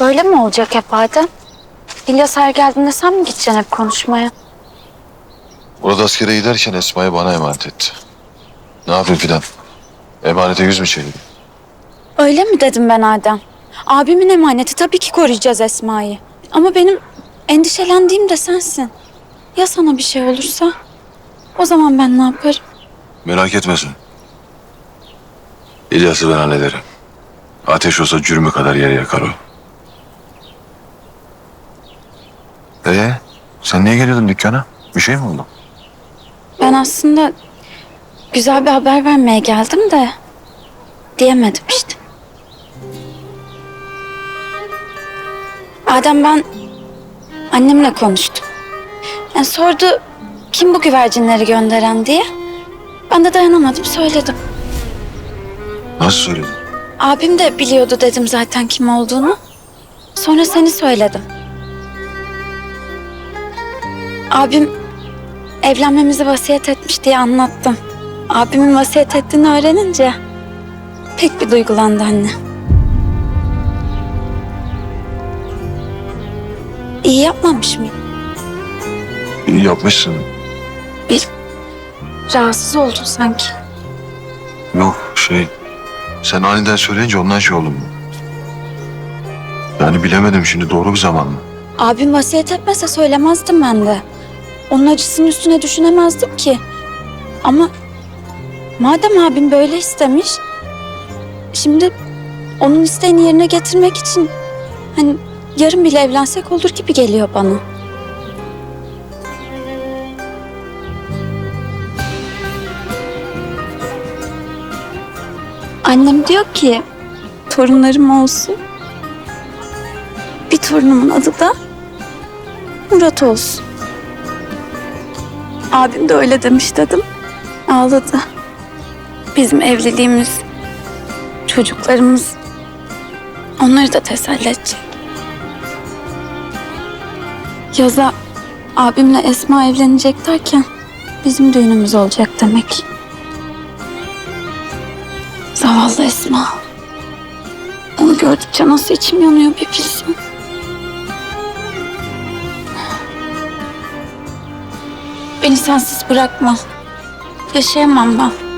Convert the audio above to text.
Böyle mi olacak hep Adem? İlyas her geldiğinde sen mi gideceksin hep konuşmaya? Murat askere giderken Esma'yı bana emanet etti. Ne yapayım filan? Emanete yüz mü çevirdi? Öyle mi dedim ben Adem? Abimin emaneti tabii ki koruyacağız Esma'yı. Ama benim endişelendiğim de sensin. Ya sana bir şey olursa? O zaman ben ne yaparım? Merak etme sen. İlyas'ı ben hallederim. Ateş olsa cürmü kadar yere yakar o. Ee, sen niye geliyordun dükkana? Bir şey mi oldu? Ben aslında güzel bir haber vermeye geldim de diyemedim işte. Adem ben annemle konuştum. Yani sordu kim bu güvercinleri gönderen diye. Ben de dayanamadım söyledim. Nasıl söyledin? Abim de biliyordu dedim zaten kim olduğunu. Sonra seni söyledim. Abim evlenmemizi vasiyet etmiş diye anlattım. Abimin vasiyet ettiğini öğrenince pek bir duygulandı anne. İyi yapmamış mıyım? İyi yapmışsın. Bir rahatsız oldun sanki. Yok şey, sen aniden söyleyince ondan şey oldum. Yani bilemedim şimdi doğru bir zaman mı? Abim vasiyet etmese söylemezdim ben de. Onun acısının üstüne düşünemezdim ki. Ama madem abim böyle istemiş, şimdi onun isteğini yerine getirmek için hani yarın bile evlensek olur gibi geliyor bana. Annem diyor ki torunlarım olsun. Bir torunumun adı da Murat olsun. Abim de öyle demiş dedim. Ağladı. Bizim evliliğimiz, çocuklarımız onları da teselli edecek. Yaza abimle Esma evlenecek derken bizim düğünümüz olacak demek. Zavallı Esma. Onu gördükçe nasıl içim yanıyor bir bilsin. Beni sensiz bırakma. Yaşayamam ben.